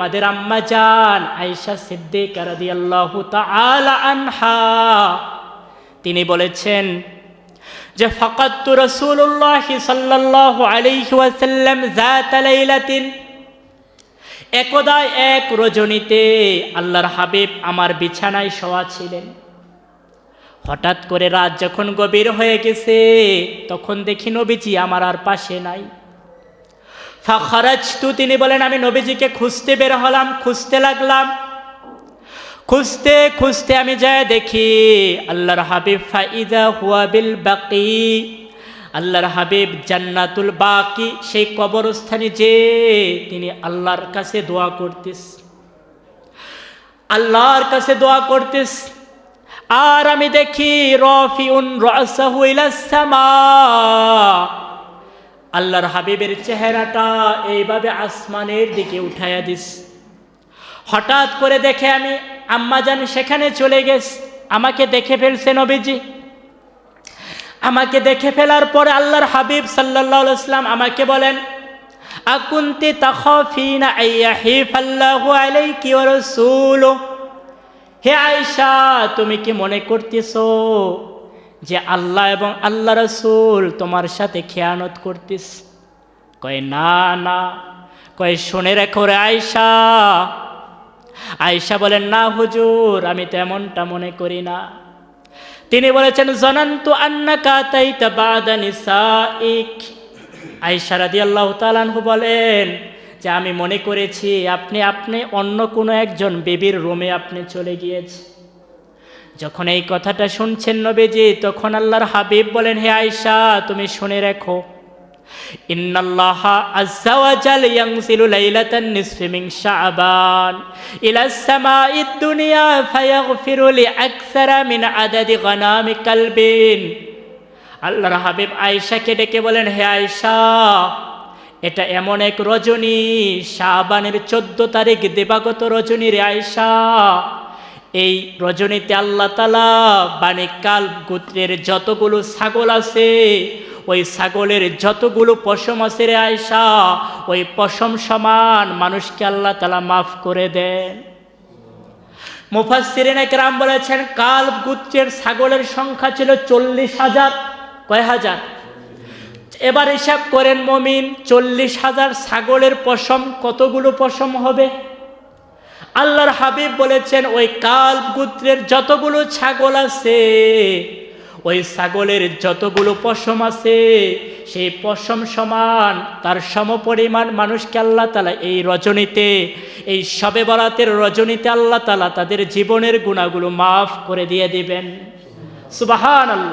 আমাদের আম্মা জান আয়েশা সিদ্দিক আনহা। তিনি বলেছেন যে ফাকাত রাসূলুল্লাহ সাল্লাল্লাহু একদা এক রজনীতে আল্লাহর হাবিব আমার বিছানায় শোয়া ছিলেন। হঠাৎ করে রাত যখন গভীর হয়ে গেছে, তখন দেখি নবীজি আমার আর পাশে নাই। ফাখারাজ তু তিনি বলেন, আমি নবীজিকে খুঁজতে বের হলাম, খুঁজতে লাগলাম। খুঁজতে খুঁজতে আমি যায় দেখি, আল্লাহর হাবিব ফাইদা হুয়া বিল বাকি। আল্লাহর হাবিব জান্নাতুল বাকি, সেই কবরস্থানে যে তিনি আল্লাহর কাছে দোয়া করতিস। আল্লাহর কাছে দোয়া করতিস। আর আমি দেখি রফিউন রাসাহু ইলাস সামা। আল্লাহর হাবিবের চেহারাটা এইভাবে আসমানের দিকে উঠাইয়া দিস। হঠাৎ করে দেখে আমি আম্মাজান সেখানে চলে গেছ আমাকে দেখে ফেলছে নবীজি। আমাকে দেখে ফেলার পরে আল্লাহর হাবিব সাল্লাহ আমাকে বলেন, আকুন্তি তাখিনা হে আয়েশা, তুমি কি মনে করতেছো যে আল্লাহ এবং আল্লাহ রসুল তোমার সাথে খেয়ানত করতিস। কয়, না না। কয়, শুনে রেখো রে আয়সা আয়সা বলেন, না, হুজুর, আমি তো এমনটা মনে করি না। তিনি বলেছেন, জনান্তু আন্না কাতাইতা বাদানি সাইক আল্লাহ তালানহু বলেন, যে আমি মনে করেছি, আপনি আপনি অন্য কোনো একজন বেবির রুমে আপনি চলে গিয়েছে যখন এই কথাটা শুনছেন নবীজি, তখন আল্লাহর হাবিব বলেন, হে আয়সা তুমি শুনে রেখো। আল্লাহর হাবিব ডেকে বলেন, হে আয়েশা, এটা এমন এক রজনী, শাবানের চোদ্দ তারিখ দেবাগত রজনী রে আয়েশা। এই রজনীতে আল্লাহ তালা বাণিকাল গোত্রের যতগুলো ছাগল আছে, ওই ছাগলের যতগুলো পশম আছে রে আয়সা ওই পশম সমান মানুষকে আল্লাহ তালা মাফ করে দেন। মুফাসিরিন একরাম বলেছেন, কাল গুত্রের ছাগলের সংখ্যা ছিল চল্লিশ হাজার। কয় হাজার? এবার হিসাব করেন, মমিন, চল্লিশ হাজার ছাগলের পশম কতগুলো পশম হবে? আল্লাহর হাবিব বলেছেন, ওই কাল গুত্রের যতগুলো ছাগল আছে, ওই ছাগলের যতগুলো পশম আছে, সেই পশম সমান তার সমপরিমাণ মানুষকে আল্লাহ তালা এই রজনীতে, এই সবে বরাতের রজনীতে আল্লাহ তালা তাদের জীবনের গুণাগুলো মাফ করে দিয়ে দিবেন। সুবাহান আল্লাহ